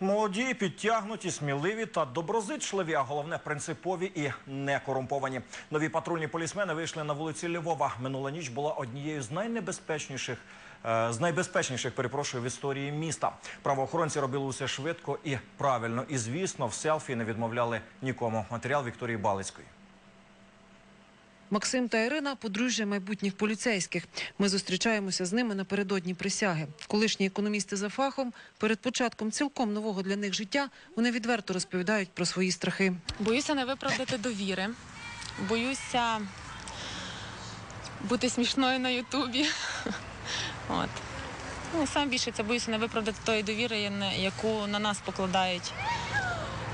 Молоді, підтягнуті, сміливі та доброзичливі, а головне принципові і не корумповані. Нові патрульні полісмени вийшли на вулиці Львова. Минула ніч була однією з найнебезпечніших. е, З найбезпечніших перепрошую в історії міста. Правоохоронці робили усе швидко і правильно. І звісно, в селфі не відмовляли нікому. Матеріал Вікторії Балицької. Максим та Ірина подружжя майбутніх поліцейських. Ми зустрічаємося з ними напередодні присяги. Колишні економісти за фахом перед початком цілком нового для них життя вони відверто розповідають про свої страхи. Боюся не виправдати довіри. Боюся бути смішною на Ютубі. От. Ну, і саме більше це боюся не виправдати тої довіри, яку на нас покладають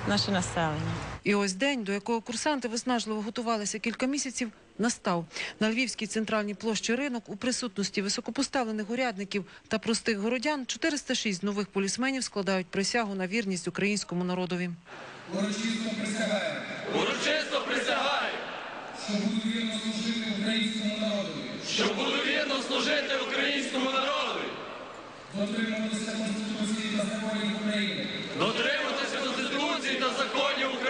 наше населення. І ось день, до якого курсанти виснажливо готувалися кілька місяців, настав. На Львівській центральній площі ринок у присутності високопоставлених урядників та простих городян 406 нових полісменів складають присягу на вірність українському народові. Урочисто присягаю, що буду вірно служити українському народові, дотримуватися Конституції та законів України.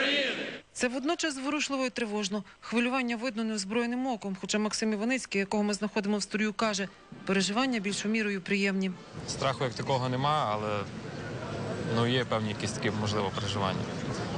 Це водночас зворушливо і тривожно. Хвилювання видно неозброєним оком. Хоча Максим Іваницький, якого ми знаходимо в строю, каже, переживання більшою мірою приємні. Страху як такого нема, але ну, є певні якісь такі можливо переживання.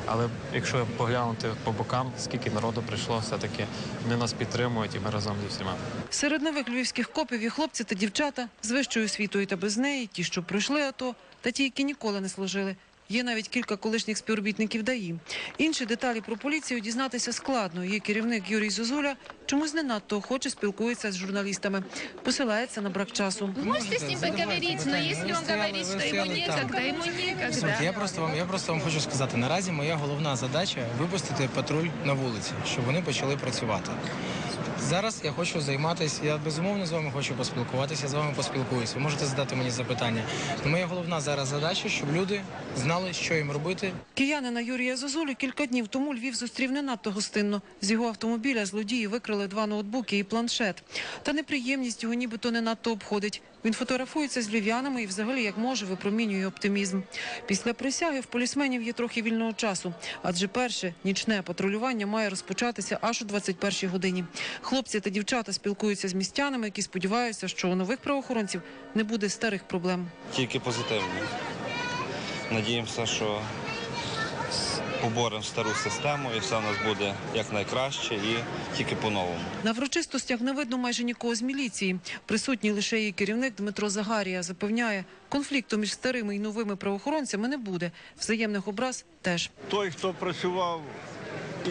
Але якщо поглянути по бокам, скільки народу прийшло, все-таки вони нас підтримують і ми разом зі всіма. Серед нових львівських копів є хлопці та дівчата з вищою освітою та без неї, ті, що пройшли АТО, та ті, які ніколи не служили. Є навіть кілька колишніх співробітників ДАІ. Інші деталі про поліцію дізнатися складно. Її керівник Юрій Зозуля чомусь не надто охоче спілкується з журналістами. Посилається на брак часу. Можете с ним поговорить, но если он говорит, что ему некогда, ему некогда. Я просто вам я просто вам хочу сказати. Наразі моя головна задача випустити патруль на вулиці, щоб вони почали працювати. Зараз я хочу займатися. Я безумовно з вами хочу поспілкуватися. Я з вами поспілкуюся. Ви можете задати мені запитання. Моя головна зараз задача, щоб люди знали, що їм робити, Киянина Юрія Зозулі кілька днів тому Львів зустрів не надто гостинно. З його автомобіля злодії викрили два ноутбуки і планшет. Та неприємність його нібито не надто обходить. Він фотографується з львів'янами і взагалі як може випромінює оптимізм. Після присяги в полісменів є трохи вільного часу, адже перше нічне патрулювання має розпочатися аж о 21-й годині. Хлопці та дівчата спілкуються з містянами, які сподіваються, що у нових правоохоронців не буде старих проблем. Тільки позитивно. Надіємося, що поборемо стару систему і все у нас буде якнайкраще і тільки по-новому. На врочистостях не видно майже нікого з міліції. Присутній лише її керівник Дмитро Загарія запевняє, конфлікту між старими і новими правоохоронцями не буде. Взаємних образ теж. Той, хто працював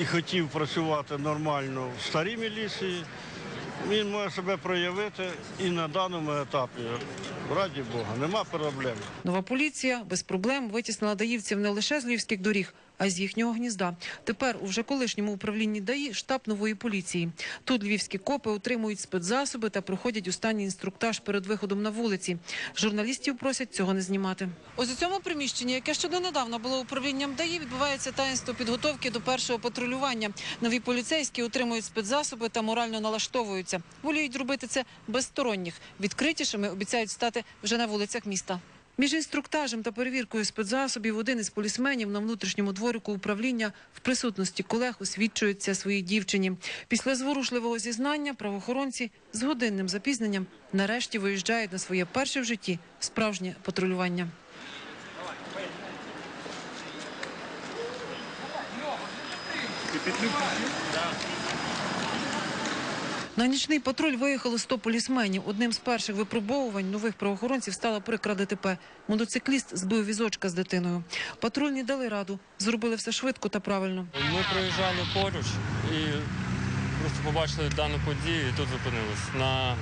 і хотів працювати нормально в старій міліції, він може себе проявити і на даному етапі. Раді Бога, нема проблем. Нова поліція без проблем витіснила даївців не лише з львівських доріг, а з їхнього гнізда. Тепер у вже колишньому управлінні ДАІ штаб нової поліції. Тут львівські копи отримують спецзасоби та проходять останній інструктаж перед виходом на вулиці. Журналістів просять цього не знімати. Ось у цьому приміщенні, яке ще донедавна було управлінням ДАІ, відбувається таїнство підготовки до першого патрулювання. Нові поліцейські отримують спецзасоби та морально налаштовуються. Воліють робити це без сторонніх. Відкритішими обіцяють стати вже на вулицях міста. Між інструктажем та перевіркою спецзасобів один із полісменів на внутрішньому дворику управління в присутності колег освідчується своїй дівчині. Після зворушливого зізнання правоохоронці з годинним запізненням нарешті виїжджають на своє перше в житті справжнє патрулювання. На нічний патруль виїхали 100 полісменів. Одним з перших випробовувань нових правоохоронців стала прикра ДТП. Мотоцикліст збив візочка з дитиною. Патрульні дали раду, зробили все швидко та правильно. Ми проїжджали поруч і просто побачили дану подію і тут зупинились. На...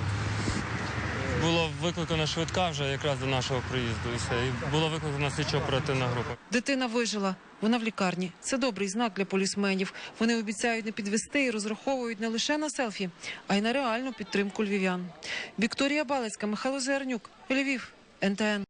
Викликана швидка вже якраз до нашого приїзду. І все. І була викликана слідчо оперативна група. Дитина вижила. Вона в лікарні. Це добрий знак для полісменів. Вони обіцяють не підвести і розраховують не лише на селфі, а й на реальну підтримку львів'ян. Вікторія Балецька, Михайло Зернюк, Львів, НТН.